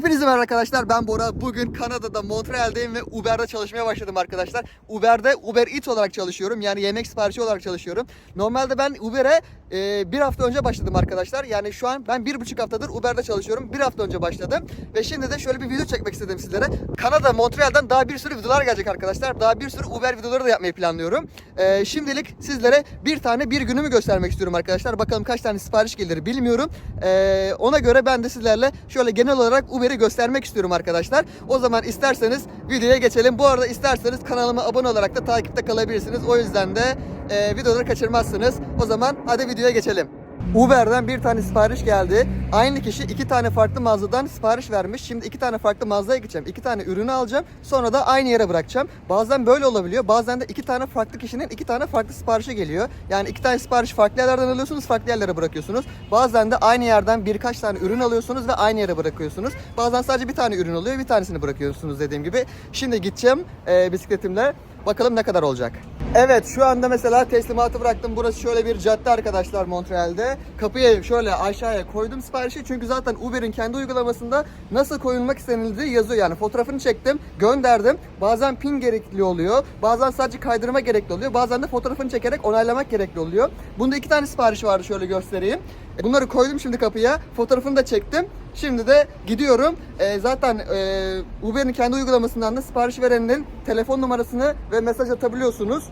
Hepinize merhaba arkadaşlar. Ben Bora. Bugün Kanada'da Montreal'deyim ve Uber'de çalışmaya başladım arkadaşlar. Uber'de Uber Eats olarak çalışıyorum. Yani yemek siparişi olarak çalışıyorum. Normalde ben Uber'e e, bir hafta önce başladım arkadaşlar. Yani şu an ben bir buçuk haftadır Uber'de çalışıyorum. Bir hafta önce başladım. Ve şimdi de şöyle bir video çekmek istedim sizlere. Kanada, Montreal'dan daha bir sürü videolar gelecek arkadaşlar. Daha bir sürü Uber videoları da yapmayı planlıyorum. E, şimdilik sizlere bir tane bir günümü göstermek istiyorum arkadaşlar. Bakalım kaç tane sipariş gelir bilmiyorum. E, ona göre ben de sizlerle şöyle genel olarak Uber'i göstermek istiyorum arkadaşlar. O zaman isterseniz videoya geçelim. Bu arada isterseniz kanalıma abone olarak da takipte kalabilirsiniz. O yüzden de e, videoları kaçırmazsınız. O zaman hadi videoya geçelim. Uber'den bir tane sipariş geldi. Aynı kişi iki tane farklı mağazadan sipariş vermiş. Şimdi iki tane farklı mağazaya gideceğim. İki tane ürünü alacağım. Sonra da aynı yere bırakacağım. Bazen böyle olabiliyor. Bazen de iki tane farklı kişinin iki tane farklı siparişi geliyor. Yani iki tane sipariş farklı yerlerden alıyorsunuz, farklı yerlere bırakıyorsunuz. Bazen de aynı yerden birkaç tane ürün alıyorsunuz ve aynı yere bırakıyorsunuz. Bazen sadece bir tane ürün oluyor, bir tanesini bırakıyorsunuz dediğim gibi. Şimdi gideceğim e, bisikletimle. Bakalım ne kadar olacak. Evet şu anda mesela teslimatı bıraktım. Burası şöyle bir cadde arkadaşlar Montreal'de. Kapıya şöyle aşağıya koydum siparişi. Çünkü zaten Uber'in kendi uygulamasında nasıl koyulmak istenildiği yazıyor. Yani fotoğrafını çektim, gönderdim. Bazen pin gerekli oluyor. Bazen sadece kaydırma gerekli oluyor. Bazen de fotoğrafını çekerek onaylamak gerekli oluyor. Bunda iki tane sipariş vardı şöyle göstereyim. Bunları koydum şimdi kapıya. Fotoğrafını da çektim. Şimdi de gidiyorum. Ee, zaten e, Uber'in kendi uygulamasından da sipariş verenin telefon numarasını ve mesaj atabiliyorsunuz.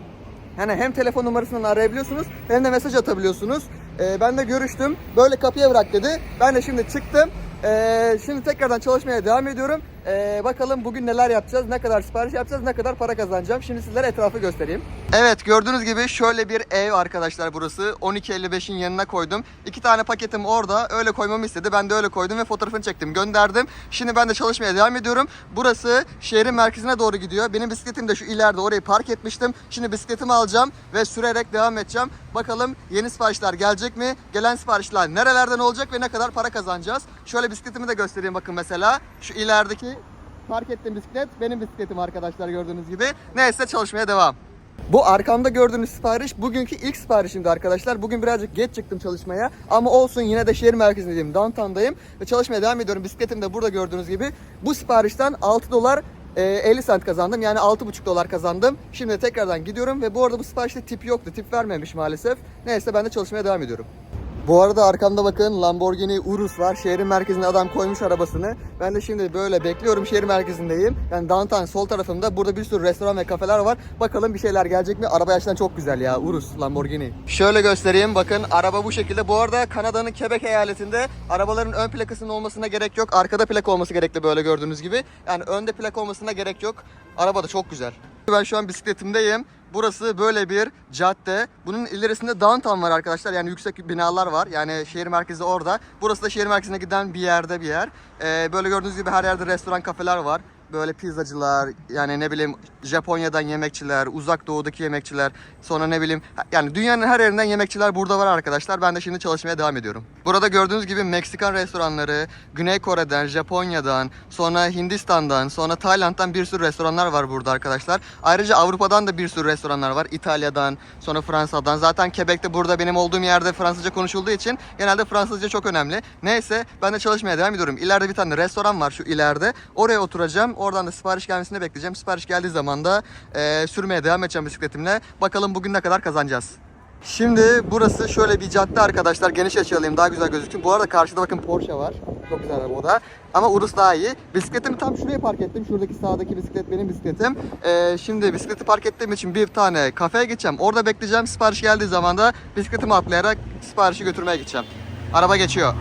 Yani hem telefon numarasından arayabiliyorsunuz hem de mesaj atabiliyorsunuz. Ee, ben de görüştüm. Böyle kapıya bırak dedi. Ben de şimdi çıktım. Ee, şimdi tekrardan çalışmaya devam ediyorum. Ee, bakalım bugün neler yapacağız, ne kadar sipariş yapacağız, ne kadar para kazanacağım. Şimdi sizlere etrafı göstereyim. Evet gördüğünüz gibi şöyle bir ev arkadaşlar burası. 12.55'in yanına koydum. İki tane paketim orada. Öyle koymamı istedi. Ben de öyle koydum ve fotoğrafını çektim. Gönderdim. Şimdi ben de çalışmaya devam ediyorum. Burası şehrin merkezine doğru gidiyor. Benim bisikletim de şu ileride orayı park etmiştim. Şimdi bisikletimi alacağım ve sürerek devam edeceğim. Bakalım yeni siparişler gelecek mi? Gelen siparişler nerelerden olacak ve ne kadar para kazanacağız? Şöyle bisikletimi de göstereyim bakın mesela. Şu ilerideki park ettiğim bisiklet benim bisikletim arkadaşlar gördüğünüz gibi. Neyse çalışmaya devam. Bu arkamda gördüğünüz sipariş bugünkü ilk siparişimdi arkadaşlar. Bugün birazcık geç çıktım çalışmaya ama olsun yine de şehir merkezindeyim, downtown'dayım ve çalışmaya devam ediyorum. Bisikletim de burada gördüğünüz gibi. Bu siparişten 6 dolar e, 50 cent kazandım. Yani 6,5 dolar kazandım. Şimdi tekrardan gidiyorum ve bu arada bu siparişte tip yoktu. Tip vermemiş maalesef. Neyse ben de çalışmaya devam ediyorum. Bu arada arkamda bakın Lamborghini Urus var. Şehrin merkezine adam koymuş arabasını. Ben de şimdi böyle bekliyorum şehir merkezindeyim. Yani downtown sol tarafımda. Burada bir sürü restoran ve kafeler var. Bakalım bir şeyler gelecek mi? Araba gerçekten çok güzel ya. Urus Lamborghini. Şöyle göstereyim. Bakın araba bu şekilde. Bu arada Kanada'nın Quebec eyaletinde arabaların ön plakasının olmasına gerek yok. Arkada plaka olması gerekli böyle gördüğünüz gibi. Yani önde plaka olmasına gerek yok. Araba da çok güzel. Ben şu an bisikletimdeyim. Burası böyle bir cadde. Bunun ilerisinde downtown var arkadaşlar. Yani yüksek binalar var. Yani şehir merkezi orada. Burası da şehir merkezine giden bir yerde bir yer. Ee, böyle gördüğünüz gibi her yerde restoran, kafeler var. Böyle pizzacılar, yani ne bileyim Japonya'dan yemekçiler, uzak doğudaki yemekçiler, sonra ne bileyim yani dünyanın her yerinden yemekçiler burada var arkadaşlar. Ben de şimdi çalışmaya devam ediyorum. Burada gördüğünüz gibi Meksikan restoranları, Güney Kore'den, Japonya'dan, sonra Hindistan'dan, sonra Tayland'dan bir sürü restoranlar var burada arkadaşlar. Ayrıca Avrupa'dan da bir sürü restoranlar var. İtalya'dan, sonra Fransa'dan. Zaten Quebec'te burada benim olduğum yerde Fransızca konuşulduğu için genelde Fransızca çok önemli. Neyse ben de çalışmaya devam ediyorum. İleride bir tane restoran var şu ileride. Oraya oturacağım. Oradan da sipariş gelmesini bekleyeceğim. Sipariş geldiği zaman da e, sürmeye devam edeceğim bisikletimle. Bakalım bugün ne kadar kazanacağız. Şimdi burası şöyle bir cadde arkadaşlar. Geniş açı alayım daha güzel gözüksün. Bu arada karşıda bakın Porsche var. Çok güzel araba o da. Ama Urus daha iyi. Bisikletimi tam şuraya park ettim. Şuradaki sağdaki bisiklet benim bisikletim. Ee, şimdi bisikleti park ettiğim için bir tane kafeye gideceğim. Orada bekleyeceğim. Sipariş geldiği zaman da bisikletimi atlayarak siparişi götürmeye gideceğim. Araba geçiyor.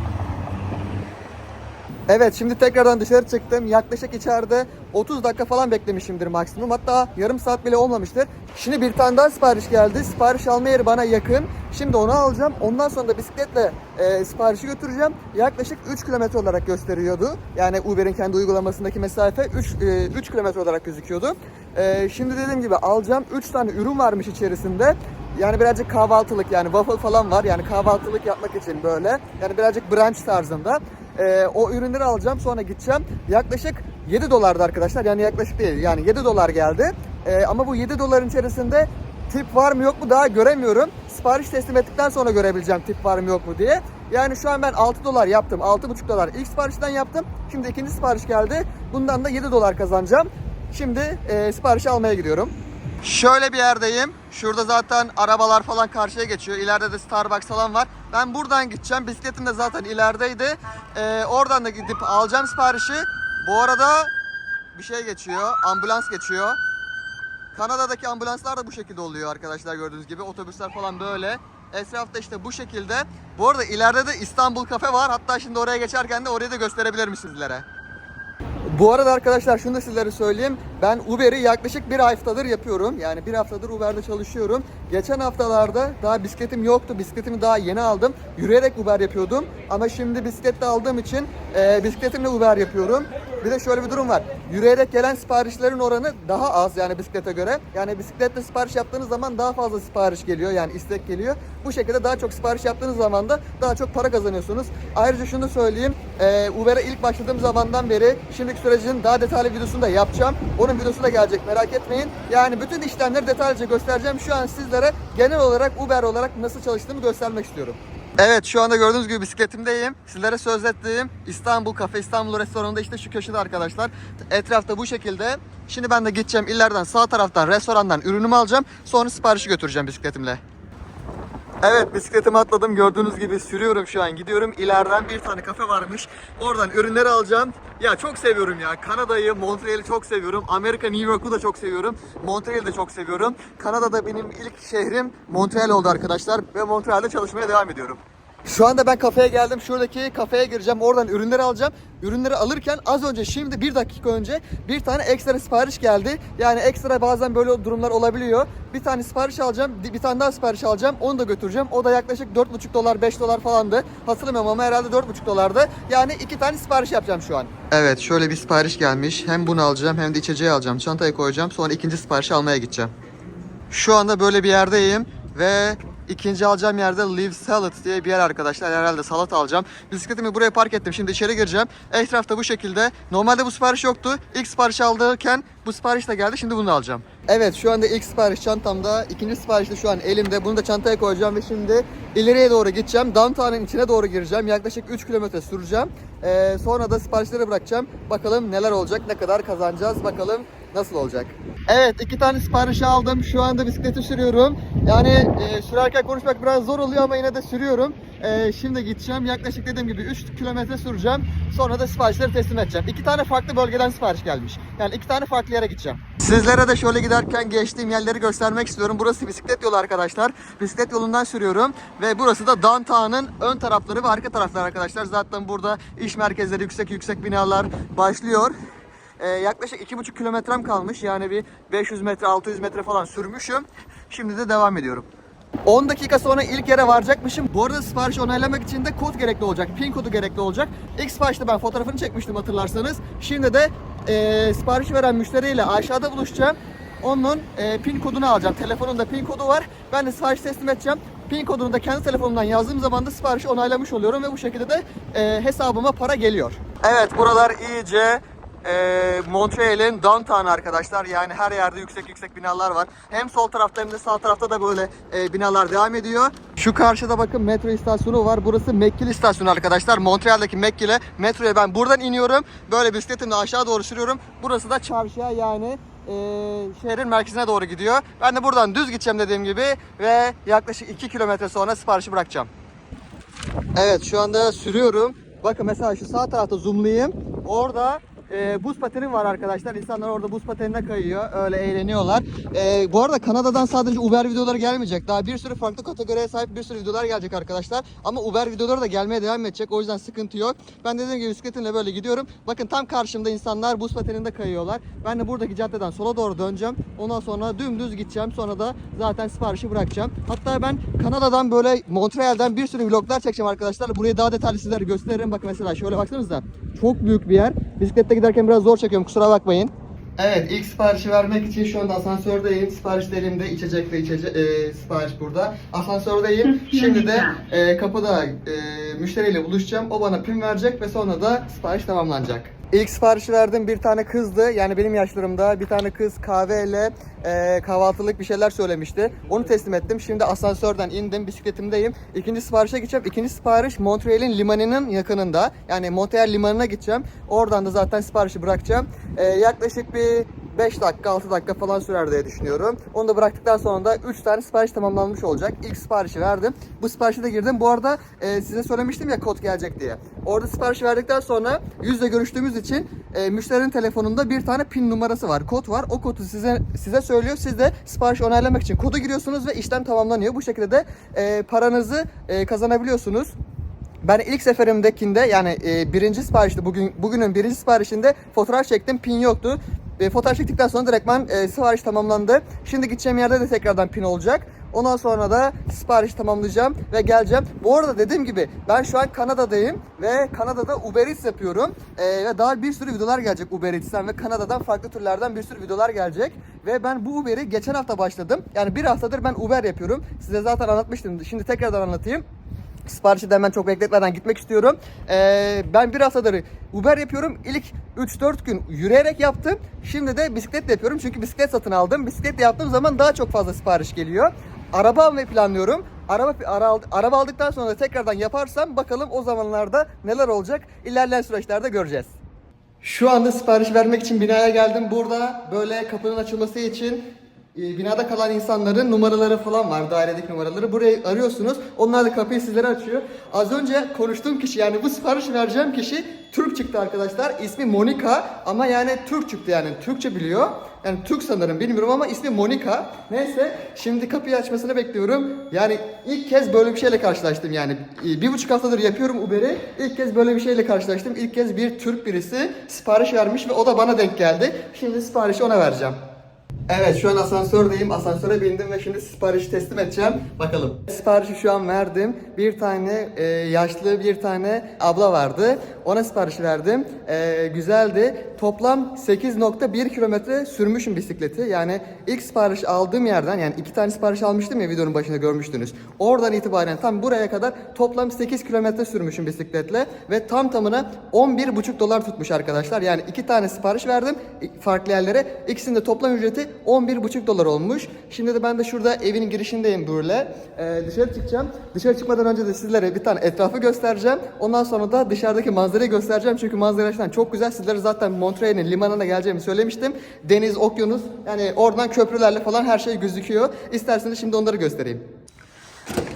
Evet şimdi tekrardan dışarı çıktım. Yaklaşık içeride 30 dakika falan beklemişimdir maksimum. Hatta yarım saat bile olmamıştır. Şimdi bir tane daha sipariş geldi. Sipariş alma yeri bana yakın. Şimdi onu alacağım. Ondan sonra da bisikletle e, siparişi götüreceğim. Yaklaşık 3 kilometre olarak gösteriyordu. Yani Uber'in kendi uygulamasındaki mesafe 3, e, 3 kilometre olarak gözüküyordu. E, şimdi dediğim gibi alacağım. 3 tane ürün varmış içerisinde. Yani birazcık kahvaltılık yani waffle falan var. Yani kahvaltılık yapmak için böyle. Yani birazcık brunch tarzında. Ee, o ürünleri alacağım sonra gideceğim. Yaklaşık 7 dolardı arkadaşlar. Yani yaklaşık değil. Yani 7 dolar geldi. Ee, ama bu 7 doların içerisinde tip var mı yok mu daha göremiyorum. Sipariş teslim ettikten sonra görebileceğim tip var mı yok mu diye. Yani şu an ben 6 dolar yaptım. 6,5 dolar ilk siparişten yaptım. Şimdi ikinci sipariş geldi. Bundan da 7 dolar kazanacağım. Şimdi e, siparişi almaya gidiyorum. Şöyle bir yerdeyim. Şurada zaten arabalar falan karşıya geçiyor. İleride de Starbucks falan var. Ben buradan gideceğim. Bisikletim de zaten ilerideydi. Ee, oradan da gidip alacağım siparişi. Bu arada bir şey geçiyor. Ambulans geçiyor. Kanada'daki ambulanslar da bu şekilde oluyor arkadaşlar gördüğünüz gibi. Otobüsler falan böyle. Etrafta işte bu şekilde. Bu arada ileride de İstanbul Kafe var. Hatta şimdi oraya geçerken de orayı da gösterebilirim sizlere. Bu arada arkadaşlar şunu da sizlere söyleyeyim. Ben Uber'i yaklaşık bir haftadır yapıyorum. Yani bir haftadır Uber'de çalışıyorum. Geçen haftalarda daha bisikletim yoktu. Bisikletimi daha yeni aldım. Yürüyerek Uber yapıyordum. Ama şimdi bisiklet de aldığım için e, bisikletimle Uber yapıyorum. Bir de şöyle bir durum var. Yürüyerek gelen siparişlerin oranı daha az yani bisiklete göre. Yani bisikletle sipariş yaptığınız zaman daha fazla sipariş geliyor. Yani istek geliyor. Bu şekilde daha çok sipariş yaptığınız zaman da daha çok para kazanıyorsunuz. Ayrıca şunu söyleyeyim. E, Uber'e ilk başladığım zamandan beri şimdiki sürecin daha detaylı videosunu da yapacağım. Onun videosu da gelecek merak etmeyin. Yani bütün işlemleri detaylıca göstereceğim. Şu an sizlere genel olarak Uber olarak nasıl çalıştığımı göstermek istiyorum. Evet şu anda gördüğünüz gibi bisikletimdeyim. Sizlere söz ettiğim İstanbul Kafe, İstanbul restoranında işte şu köşede arkadaşlar. Etrafta bu şekilde. Şimdi ben de gideceğim illerden sağ taraftan restorandan ürünümü alacağım. Sonra siparişi götüreceğim bisikletimle. Evet bisikletimi atladım. Gördüğünüz gibi sürüyorum şu an. Gidiyorum. İleriden bir tane kafe varmış. Oradan ürünleri alacağım. Ya çok seviyorum ya. Kanada'yı Montreal'i çok seviyorum. Amerika New York'u da çok seviyorum. Montreal'i de çok seviyorum. Kanada'da benim ilk şehrim Montreal oldu arkadaşlar. Ve Montreal'de çalışmaya devam ediyorum şu anda ben kafeye geldim. Şuradaki kafeye gireceğim. Oradan ürünleri alacağım. Ürünleri alırken az önce şimdi bir dakika önce bir tane ekstra sipariş geldi. Yani ekstra bazen böyle durumlar olabiliyor. Bir tane sipariş alacağım. Bir tane daha sipariş alacağım. Onu da götüreceğim. O da yaklaşık 4,5 dolar 5 dolar falandı. Hatırlamıyorum ama herhalde 4,5 dolardı. Yani iki tane sipariş yapacağım şu an. Evet şöyle bir sipariş gelmiş. Hem bunu alacağım hem de içeceği alacağım. Çantaya koyacağım. Sonra ikinci siparişi almaya gideceğim. Şu anda böyle bir yerdeyim ve ikinci alacağım yerde Live Salad diye bir yer arkadaşlar. Herhalde salat alacağım. Bisikletimi buraya park ettim. Şimdi içeri gireceğim. Etrafta bu şekilde. Normalde bu sipariş yoktu. İlk sipariş aldırken bu sipariş de geldi. Şimdi bunu alacağım. Evet şu anda ilk sipariş çantamda. ikinci sipariş de şu an elimde. Bunu da çantaya koyacağım ve şimdi ileriye doğru gideceğim. Downtown'ın içine doğru gireceğim. Yaklaşık 3 kilometre süreceğim. Ee, sonra da siparişleri bırakacağım. Bakalım neler olacak, ne kadar kazanacağız. Bakalım nasıl olacak. Evet iki tane sipariş aldım. Şu anda bisikleti sürüyorum. Yani e, sürerken konuşmak biraz zor oluyor ama yine de sürüyorum. E, şimdi gideceğim. Yaklaşık dediğim gibi 3 kilometre süreceğim. Sonra da siparişleri teslim edeceğim. İki tane farklı bölgeden sipariş gelmiş. Yani iki tane farklı yere gideceğim. Sizlere de şöyle giderken geçtiğim yerleri göstermek istiyorum. Burası bisiklet yolu arkadaşlar. Bisiklet yolundan sürüyorum. Ve burası da downtown'ın ön tarafları ve arka tarafları arkadaşlar. Zaten burada iş merkezleri, yüksek yüksek binalar başlıyor. Ee, yaklaşık iki buçuk kilometrem kalmış. Yani bir 500 metre 600 metre falan sürmüşüm. Şimdi de devam ediyorum. 10 dakika sonra ilk yere varacakmışım. Bu arada sipariş onaylamak için de kod gerekli olacak. Pin kodu gerekli olacak. İlk siparişte ben fotoğrafını çekmiştim hatırlarsanız. Şimdi de e, sipariş veren müşteriyle aşağıda buluşacağım. Onun e, pin kodunu alacağım. Telefonunda pin kodu var. Ben de sipariş teslim edeceğim. Pin kodunu da kendi telefonumdan yazdığım zaman da siparişi onaylamış oluyorum ve bu şekilde de e, hesabıma para geliyor. Evet buralar iyice e, Montreal'in downtown arkadaşlar. Yani her yerde yüksek yüksek binalar var. Hem sol tarafta hem de sağ tarafta da böyle e, binalar devam ediyor. Şu karşıda bakın metro istasyonu var. Burası McGill istasyonu arkadaşlar. Montreal'deki McGill'e metroya ben buradan iniyorum. Böyle bisikletimle aşağı doğru sürüyorum. Burası da çarşıya yani e, şehrin merkezine doğru gidiyor. Ben de buradan düz gideceğim dediğim gibi ve yaklaşık 2 kilometre sonra siparişi bırakacağım. Evet şu anda sürüyorum. Bakın mesela şu sağ tarafta zoomlayayım. Orada e, buz pateni var arkadaşlar. İnsanlar orada buz patenine kayıyor. Öyle eğleniyorlar. E, bu arada Kanada'dan sadece Uber videoları gelmeyecek. Daha bir sürü farklı kategoriye sahip bir sürü videolar gelecek arkadaşlar. Ama Uber videoları da gelmeye devam edecek. O yüzden sıkıntı yok. Ben dediğim gibi bisikletimle böyle gidiyorum. Bakın tam karşımda insanlar buz pateninde kayıyorlar. Ben de buradaki caddeden sola doğru döneceğim. Ondan sonra dümdüz gideceğim. Sonra da zaten siparişi bırakacağım. Hatta ben Kanada'dan böyle Montreal'den bir sürü vloglar çekeceğim arkadaşlar. Burayı daha detaylı sizlere gösteririm. Bakın mesela şöyle baksanıza. Çok büyük bir yer. Bisiklette giderken biraz zor çekiyorum. Kusura bakmayın. Evet ilk siparişi vermek için şu anda asansördeyim. Sipariş de elimde içecek ve içecek e, sipariş burada. Asansördeyim. Şimdi de e, kapıda e, müşteriyle buluşacağım. O bana pin verecek ve sonra da sipariş tamamlanacak. İlk siparişi verdim bir tane kızdı yani benim yaşlarımda bir tane kız kahveyle e, kahvaltılık bir şeyler söylemişti. Onu teslim ettim. Şimdi asansörden indim bisikletimdeyim. İkinci siparişe gideceğim. İkinci sipariş Montreal'in limanının yakınında. Yani Montreal limanına gideceğim. Oradan da zaten siparişi bırakacağım. E, yaklaşık bir 5 dakika 6 dakika falan sürer diye düşünüyorum. Onu da bıraktıktan sonra da 3 tane sipariş tamamlanmış olacak. İlk siparişi verdim. Bu siparişe de girdim. Bu arada e, size söylemiştim ya kod gelecek diye. Orada sipariş verdikten sonra yüzle görüştüğümüz için e, müşterinin telefonunda bir tane pin numarası var. Kod var. O kodu size size söylüyor. Siz de sipariş onaylamak için kodu giriyorsunuz ve işlem tamamlanıyor. Bu şekilde de e, paranızı e, kazanabiliyorsunuz. Ben ilk seferimdekinde yani e, birinci siparişte bugün bugünün birinci siparişinde fotoğraf çektim pin yoktu. E, fotoğraf çektikten sonra direktman e, sipariş tamamlandı. Şimdi gideceğim yerde de tekrardan pin olacak. Ondan sonra da sipariş tamamlayacağım ve geleceğim. Bu arada dediğim gibi ben şu an Kanada'dayım ve Kanada'da Uber Eats yapıyorum. E, ve daha bir sürü videolar gelecek Uber Eats'ten ve Kanada'dan farklı türlerden bir sürü videolar gelecek. Ve ben bu Uber'i geçen hafta başladım. Yani bir haftadır ben Uber yapıyorum. Size zaten anlatmıştım. Şimdi tekrardan anlatayım. Siparişi de hemen çok bekletmeden gitmek istiyorum. Ee, ben bir haftadır Uber yapıyorum. İlk 3-4 gün yürüyerek yaptım. Şimdi de bisikletle yapıyorum. Çünkü bisiklet satın aldım. Bisikletle yaptığım zaman daha çok fazla sipariş geliyor. Araba almayı planlıyorum. Araba, ara, araba aldıktan sonra da tekrardan yaparsam bakalım o zamanlarda neler olacak. İlerleyen süreçlerde göreceğiz. Şu anda sipariş vermek için binaya geldim. Burada böyle kapının açılması için binada kalan insanların numaraları falan var. Dairedeki numaraları. Burayı arıyorsunuz. Onlar da kapıyı sizlere açıyor. Az önce konuştuğum kişi yani bu sipariş vereceğim kişi Türk çıktı arkadaşlar. İsmi Monika ama yani Türk çıktı yani Türkçe biliyor. Yani Türk sanırım bilmiyorum ama ismi Monika. Neyse şimdi kapıyı açmasını bekliyorum. Yani ilk kez böyle bir şeyle karşılaştım yani. E, Bir buçuk haftadır yapıyorum Uber'i. İlk kez böyle bir şeyle karşılaştım. İlk kez bir Türk birisi sipariş vermiş ve o da bana denk geldi. Şimdi siparişi ona vereceğim. Evet şu an asansördeyim. Asansöre bindim ve şimdi siparişi teslim edeceğim. Bakalım. Siparişi şu an verdim. Bir tane e, yaşlı bir tane abla vardı. Ona sipariş verdim. E, güzeldi. Toplam 8.1 kilometre sürmüşüm bisikleti. Yani ilk sipariş aldığım yerden yani iki tane sipariş almıştım ya videonun başında görmüştünüz. Oradan itibaren tam buraya kadar toplam 8 kilometre sürmüşüm bisikletle ve tam tamına 11,5 dolar tutmuş arkadaşlar. Yani iki tane sipariş verdim farklı yerlere. İkisinin de toplam ücreti 11,5 dolar olmuş. Şimdi de ben de şurada evin girişindeyim böyle. Ee, dışarı çıkacağım. Dışarı çıkmadan önce de sizlere bir tane etrafı göstereceğim. Ondan sonra da dışarıdaki manzarayı göstereceğim. Çünkü manzara gerçekten çok güzel. Sizlere zaten Montreal'in limanına geleceğimi söylemiştim. Deniz, okyanus yani oradan köprülerle falan her şey gözüküyor. İsterseniz şimdi onları göstereyim.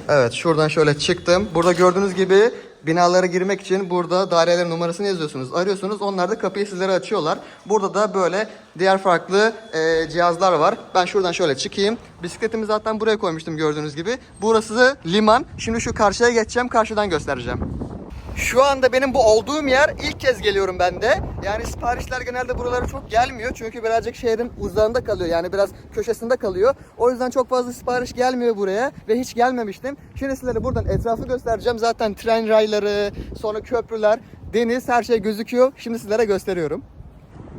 Evet şuradan şöyle çıktım. Burada gördüğünüz gibi binalara girmek için burada dairelerin numarasını yazıyorsunuz. Arıyorsunuz. Onlar da kapıyı sizlere açıyorlar. Burada da böyle diğer farklı e, cihazlar var. Ben şuradan şöyle çıkayım. Bisikletimi zaten buraya koymuştum gördüğünüz gibi. Burası liman. Şimdi şu karşıya geçeceğim. Karşıdan göstereceğim. Şu anda benim bu olduğum yer ilk kez geliyorum ben de. Yani siparişler genelde buralara çok gelmiyor. Çünkü birazcık şehrin uzağında kalıyor. Yani biraz köşesinde kalıyor. O yüzden çok fazla sipariş gelmiyor buraya. Ve hiç gelmemiştim. Şimdi sizlere buradan etrafı göstereceğim. Zaten tren rayları, sonra köprüler, deniz her şey gözüküyor. Şimdi sizlere gösteriyorum.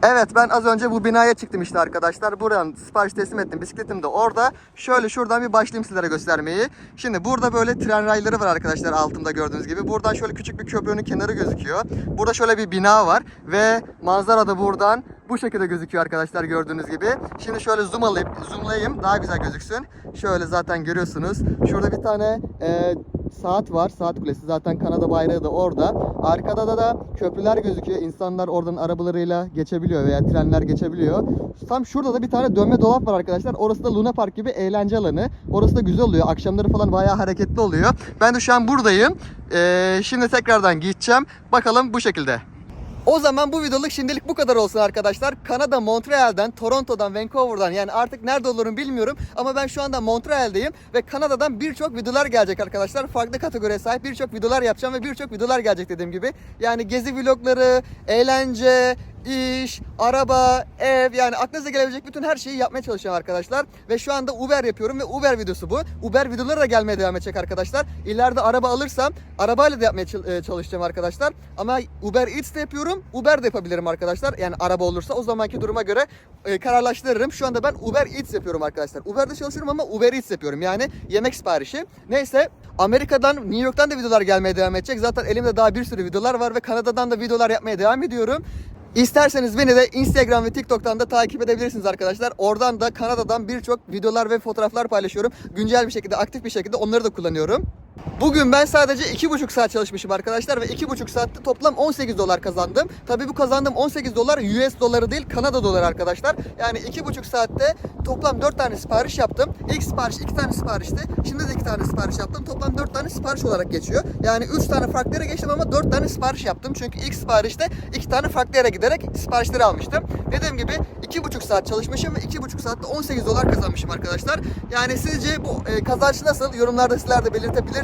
Evet ben az önce bu binaya çıktım işte arkadaşlar. Buradan sipariş teslim ettim. Bisikletim de orada. Şöyle şuradan bir başlayayım sizlere göstermeyi. Şimdi burada böyle tren rayları var arkadaşlar altında gördüğünüz gibi. Buradan şöyle küçük bir köprünün kenarı gözüküyor. Burada şöyle bir bina var ve manzara da buradan bu şekilde gözüküyor arkadaşlar gördüğünüz gibi. Şimdi şöyle zoom alayım, zoomlayayım daha güzel gözüksün. Şöyle zaten görüyorsunuz. Şurada bir tane e, saat var. Saat kulesi zaten Kanada bayrağı da orada. Arkada da da köprüler gözüküyor. İnsanlar oradan arabalarıyla geçebiliyor veya trenler geçebiliyor. Tam şurada da bir tane dönme dolap var arkadaşlar. Orası da Luna Park gibi eğlence alanı. Orası da güzel oluyor. Akşamları falan bayağı hareketli oluyor. Ben de şu an buradayım. Ee, şimdi tekrardan gideceğim. Bakalım bu şekilde. O zaman bu videoluk şimdilik bu kadar olsun arkadaşlar. Kanada Montreal'den, Toronto'dan, Vancouver'dan yani artık nerede olurum bilmiyorum ama ben şu anda Montreal'deyim ve Kanada'dan birçok videolar gelecek arkadaşlar. Farklı kategoriye sahip birçok videolar yapacağım ve birçok videolar gelecek dediğim gibi. Yani gezi vlogları, eğlence, iş, araba, ev yani aklınıza gelebilecek bütün her şeyi yapmaya çalışıyorum arkadaşlar. Ve şu anda Uber yapıyorum ve Uber videosu bu. Uber videoları da gelmeye devam edecek arkadaşlar. İleride araba alırsam arabayla da yapmaya e, çalışacağım arkadaşlar. Ama Uber Eats de yapıyorum. Uber de yapabilirim arkadaşlar. Yani araba olursa o zamanki duruma göre e, kararlaştırırım. Şu anda ben Uber Eats yapıyorum arkadaşlar. Uber'de çalışıyorum ama Uber Eats yapıyorum. Yani yemek siparişi. Neyse Amerika'dan, New York'tan da videolar gelmeye devam edecek. Zaten elimde daha bir sürü videolar var ve Kanada'dan da videolar yapmaya devam ediyorum. İsterseniz beni de Instagram ve TikTok'tan da takip edebilirsiniz arkadaşlar. Oradan da Kanada'dan birçok videolar ve fotoğraflar paylaşıyorum. Güncel bir şekilde, aktif bir şekilde onları da kullanıyorum. Bugün ben sadece 2,5 saat çalışmışım arkadaşlar ve 2,5 saatte toplam 18 dolar kazandım. Tabii bu kazandığım 18 dolar US doları değil Kanada doları arkadaşlar. Yani 2,5 saatte toplam 4 tane sipariş yaptım. İlk sipariş 2 tane siparişti. Şimdi de 2 tane sipariş yaptım. Toplam 4 tane sipariş olarak geçiyor. Yani 3 tane farklı yere geçtim ama 4 tane sipariş yaptım. Çünkü ilk siparişte 2 tane farklı yere giderek siparişleri almıştım. Dediğim gibi 2,5 saat çalışmışım ve 2,5 saatte 18 dolar kazanmışım arkadaşlar. Yani sizce bu e, kazanç nasıl? Yorumlarda sizler de belirtebilirsiniz.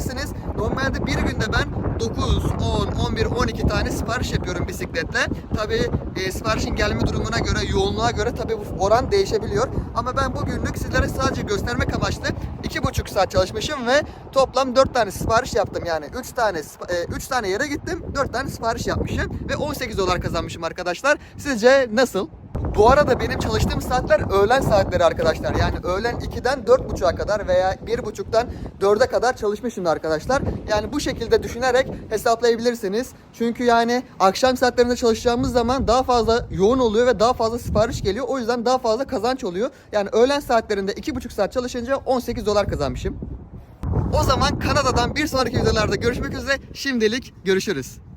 Normalde bir günde ben 9, 10, 11, 12 tane sipariş yapıyorum bisikletle. Tabii e, siparişin gelme durumuna göre, yoğunluğa göre tabii bu oran değişebiliyor. Ama ben bugünlük sizlere sadece göstermek amaçlı 2,5 saat çalışmışım ve toplam 4 tane sipariş yaptım. Yani 3 tane 3 tane yere gittim, 4 tane sipariş yapmışım ve 18 dolar kazanmışım arkadaşlar. Sizce nasıl? Bu arada benim çalıştığım saatler öğlen saatleri arkadaşlar. Yani öğlen 2'den 4.30'a kadar veya 1.30'dan 4'e kadar çalışmışım arkadaşlar. Yani bu şekilde düşünerek hesaplayabilirsiniz. Çünkü yani akşam saatlerinde çalışacağımız zaman daha fazla yoğun oluyor ve daha fazla sipariş geliyor. O yüzden daha fazla kazanç oluyor. Yani öğlen saatlerinde 2.5 saat çalışınca 18 dolar kazanmışım. O zaman Kanada'dan bir sonraki videolarda görüşmek üzere. Şimdilik görüşürüz.